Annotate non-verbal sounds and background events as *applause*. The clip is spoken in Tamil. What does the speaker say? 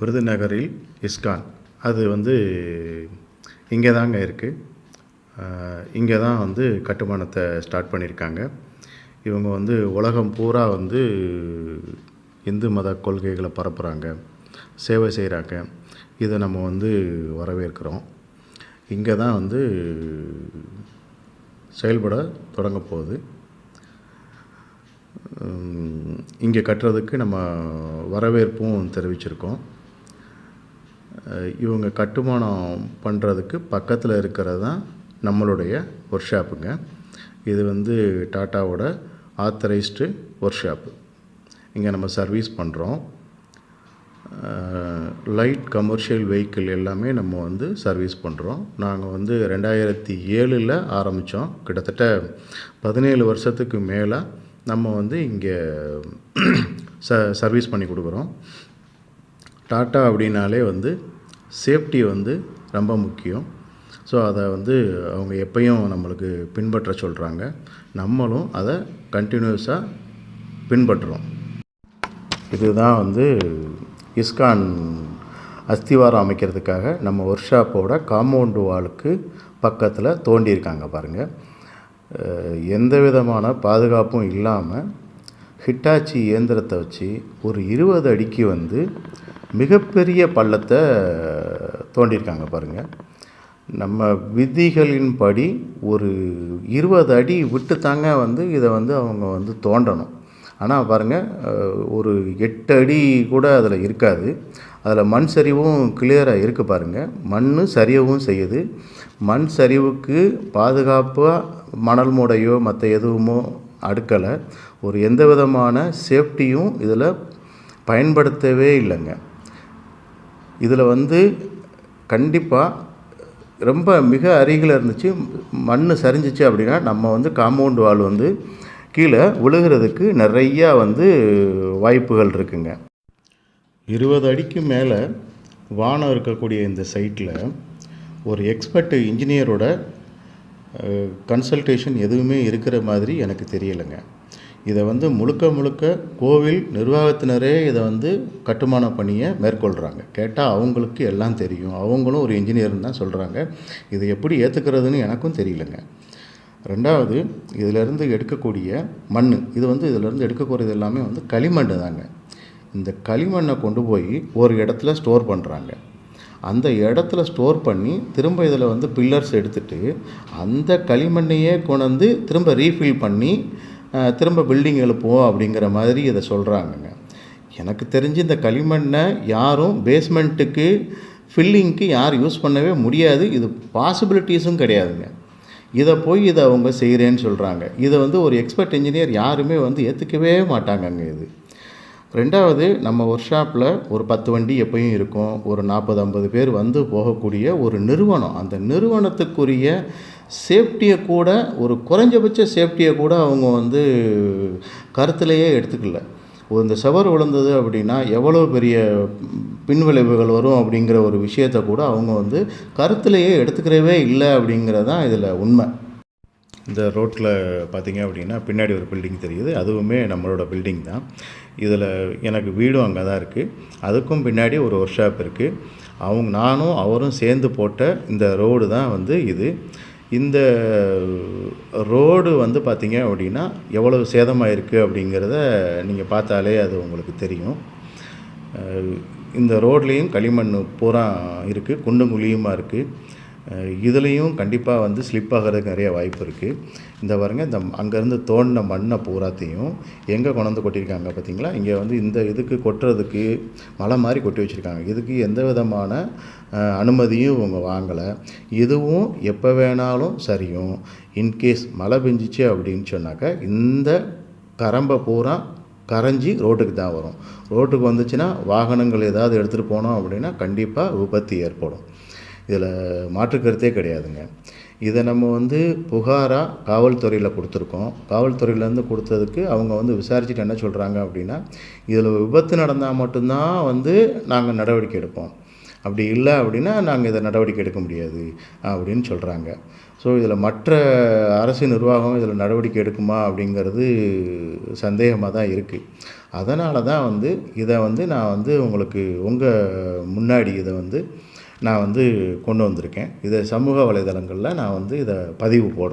விருதுநகரில் இஸ்கான். அது வந்து இங்கே தாங்க இருக்குது இங்கே தான் வந்து கட்டுமானத்தை ஸ்டார்ட் பண்ணியிருக்காங்க. இவங்க வந்து உலகம் பூரா வந்து இந்து மத கொள்கைகளை பரப்புகிறாங்க சேவை செய்கிறாங்க இதை நம்ம வந்து வரவேற்கிறோம். இங்கே தான் வந்து செயல்பட தொடங்க போகுது. இங்கே கட்டுறதுக்கு நம்ம வரவேற்பும் தெரிவிச்சிருக்கோம். இவங்க கட்டுமானம் பண்ணுறதுக்கு பக்கத்தில் இருக்கிறது தான் நம்மளுடைய ஒர்க் ஷாப்புங்க இது வந்து டாட்டாவோட ஆத்தரைஸ்டு ஒர்க் ஷாப்பு இங்கே நம்ம சர்வீஸ் பண்ணுறோம் லைட் கமர்ஷியல் வெஹிக்கிள் எல்லாமே நம்ம வந்து சர்வீஸ் பண்ணுறோம் நாங்கள் வந்து ரெண்டாயிரத்தி ஏழில் ஆரம்பித்தோம் கிட்டத்தட்ட பதினேழு வருஷத்துக்கு மேலே நம்ம வந்து இங்கே *clears throat* ச சர்வீஸ் பண்ணி கொடுக்குறோம். டாட்டா அப்படின்னாலே வந்து சேஃப்டி வந்து ரொம்ப முக்கியம். ஸோ அதை வந்து அவங்க எப்பயும் நம்மளுக்கு பின்பற்ற சொல்கிறாங்க நம்மளும் அதை கண்டினியூஸாக பின்பற்றுறோம். இதுதான் வந்து இஸ்கான் அஸ்திவாரம் அமைக்கிறதுக்காக நம்ம ஒர்க் ஷாப்போட காம்பவுண்டு வாலுக்கு பக்கத்தில் தோண்டியிருக்காங்க பாருங்கள் எந்த விதமான பாதுகாப்பும் இல்லாமல் ஹிட்டாச்சி இயந்திரத்தை வச்சு ஒரு இருபது அடிக்கு வந்து மிகப்பெரிய பள்ளத்தை தோண்டியிருக்காங்க பாருங்கள் நம்ம விதிகளின்படி ஒரு இருபது அடி விட்டு தாங்க வந்து இதை வந்து அவங்க வந்து தோண்டணும். ஆனால் பாருங்கள் ஒரு எட்டு அடி கூட அதில் இருக்காது. அதில் மண் சரிவும் கிளியராக இருக்குது பாருங்கள் மண் சரியவும் செய்யுது. மண் சரிவுக்கு பாதுகாப்பாக மணல் மூடையோ மற்ற எதுவுமோ அடுக்கலை. ஒரு எந்த விதமான சேஃப்டியும் இதில் பயன்படுத்தவே இல்லைங்க. இதில் வந்து கண்டிப்பாக ரொம்ப மிக அருகில் இருந்துச்சு. மண் சரிஞ்சிச்சு அப்படின்னா நம்ம வந்து காம்பவுண்ட் வால் வந்து கீழே விழுகிறதுக்கு நிறையா வந்து வாய்ப்புகள் இருக்குங்க. இருபது அடிக்கு மேலே வானம் இருக்கக்கூடிய இந்த சைட்டில் ஒரு எக்ஸ்பர்ட் இன்ஜினியரோட கன்சல்டேஷன் எதுவுமே இருக்கிற மாதிரி எனக்கு தெரியலைங்க. இதை வந்து முழுக்க முழுக்க கோவில் நிர்வாகத்தினரே இதை வந்து கட்டுமான பணியை மேற்கொள்கிறாங்க கேட்டால் அவங்களுக்கு எல்லாம் தெரியும். அவங்களும் ஒரு இன்ஜினியர்னு தான் சொல்கிறாங்க இதை எப்படி ஏற்றுக்கிறதுன்னு எனக்கும் தெரியலங்க. ரெண்டாவது இதிலேருந்து எடுக்கக்கூடிய மண் இது வந்து இதிலேருந்து எடுக்கக்கூடியது எல்லாமே வந்து களிமண் தாங்க. இந்த களிமண்ணை கொண்டு போய் ஒரு இடத்துல ஸ்டோர் பண்ணுறாங்க அந்த இடத்துல ஸ்டோர் பண்ணி திரும்ப இதில் வந்து பில்லர்ஸ் எடுத்துகிட்டு அந்த களிமண்ணையே கொண்டு திரும்ப ரீஃபில் பண்ணி திரும்ப பில்டிங் எழுப்புவோம் அப்படிங்கிற மாதிரி இதை சொல்கிறாங்கங்க எனக்கு தெரிஞ்சு இந்த களிமண்ணை யாரும் பேஸ்மெண்ட்டுக்கு ஃபில்லிங்க்கு யார் யூஸ் பண்ணவே முடியாது. இது பாசிபிலிட்டிஸும் கிடையாதுங்க. இதை போய் இதை அவங்க செய்கிறேன்னு சொல்கிறாங்க இதை வந்து ஒரு எக்ஸ்பர்ட் இன்ஜினியர் யாருமே வந்து ஏற்றுக்கவே மாட்டாங்கங்க இது. ரெண்டாவது நம்ம ஒர்க் ஷாப்பில் ஒரு பத்து வண்டி எப்பயும் இருக்கும். ஒரு நாற்பது ஐம்பது பேர் வந்து போகக்கூடிய ஒரு நிறுவனம். அந்த நிறுவனத்துக்குரிய சேஃப்டியை கூட ஒரு குறைஞ்சபட்ச சேஃப்டியை கூட அவங்க வந்து கருத்திலேயே எடுத்துக்கல. ஒரு இந்த செவர் விழுந்தது அப்படின்னா எவ்வளோ பெரிய பின்விளைவுகள் வரும் அப்படிங்கிற ஒரு விஷயத்தை கூட அவங்க வந்து கருத்திலேயே எடுத்துக்கிறவே இல்லை அப்படிங்கிறது தான் இதில் உண்மை. இந்த ரோட்டில் பார்த்தீங்க அப்படின்னா பின்னாடி ஒரு பில்டிங் தெரியுது. அதுவுமே நம்மளோட பில்டிங் தான். இதில் எனக்கு வீடும் அங்கே தான் இருக்குது அதுக்கும் பின்னாடி ஒரு ஒர்க் ஷாப் இருக்குது அவங்க நானும் அவரும் சேர்ந்து போட்ட இந்த ரோடு தான் வந்து இது. இந்த ரோடு வந்து பார்த்தீங்க அப்படின்னா எவ்வளவு சேதமாயிருக்கு அப்படிங்கிறத நீங்கள் பார்த்தாலே அது உங்களுக்கு தெரியும். இந்த ரோட்லேயும் களிமண் பூரா இருக்குது குண்டும் குழியுமாக இருக்குது இதுலேயும் கண்டிப்பாக வந்து ஸ்லிப் ஆகிறதுக்கு நிறைய வாய்ப்பு இருக்குது இந்த பாருங்க இந்த அங்கேருந்து தோண்டின மண்ணை பூராத்தையும் எங்கே கொண்டாந்து கொட்டியிருக்காங்க பார்த்தீங்களா இங்கே வந்து இந்த இதுக்கு கொட்டுறதுக்கு மலை மாதிரி கொட்டி வச்சுருக்காங்க. இதுக்கு எந்த விதமான அனுமதியும் இவங்க வாங்கலை. இதுவும் எப்போ வேணாலும் சரியும். இன்கேஸ் மழை பெஞ்சிச்சு அப்படின்னு சொன்னாக்கா இந்த கரம்பை பூரா கரைஞ்சி ரோட்டுக்கு தான் வரும். ரோட்டுக்கு வந்துச்சுன்னா வாகனங்கள் ஏதாவது எடுத்துகிட்டு போனோம் அப்படின்னா கண்டிப்பாக விபத்து ஏற்படும். இதில் மாற்று கருத்தே கிடையாதுங்க. இதை நம்ம வந்து புகாராக காவல்துறையில் கொடுத்துருக்கோம். காவல்துறையிலேருந்து கொடுத்ததுக்கு அவங்க வந்து விசாரிச்சுட்டு என்ன சொல்கிறாங்க அப்படின்னா இதில் விபத்து நடந்தால் மட்டும்தான் வந்து நாங்கள் நடவடிக்கை எடுப்போம். அப்படி இல்லை அப்படின்னா நாங்கள் இதை நடவடிக்கை எடுக்க முடியாது அப்படின்னு சொல்கிறாங்க ஸோ இதில் மற்ற அரசு நிர்வாகம் இதில் நடவடிக்கை எடுக்குமா அப்படிங்கிறது சந்தேகமாக தான் இருக்குது அதனால தான் வந்து இதை வந்து நான் வந்து உங்களுக்கு உங்கள் முன்னாடி இதை வந்து நான் வந்து கொண்டு வந்திருக்கேன். இதை சமூக வலைதளங்களில் நான் வந்து இதை பதிவு போடுறேன்.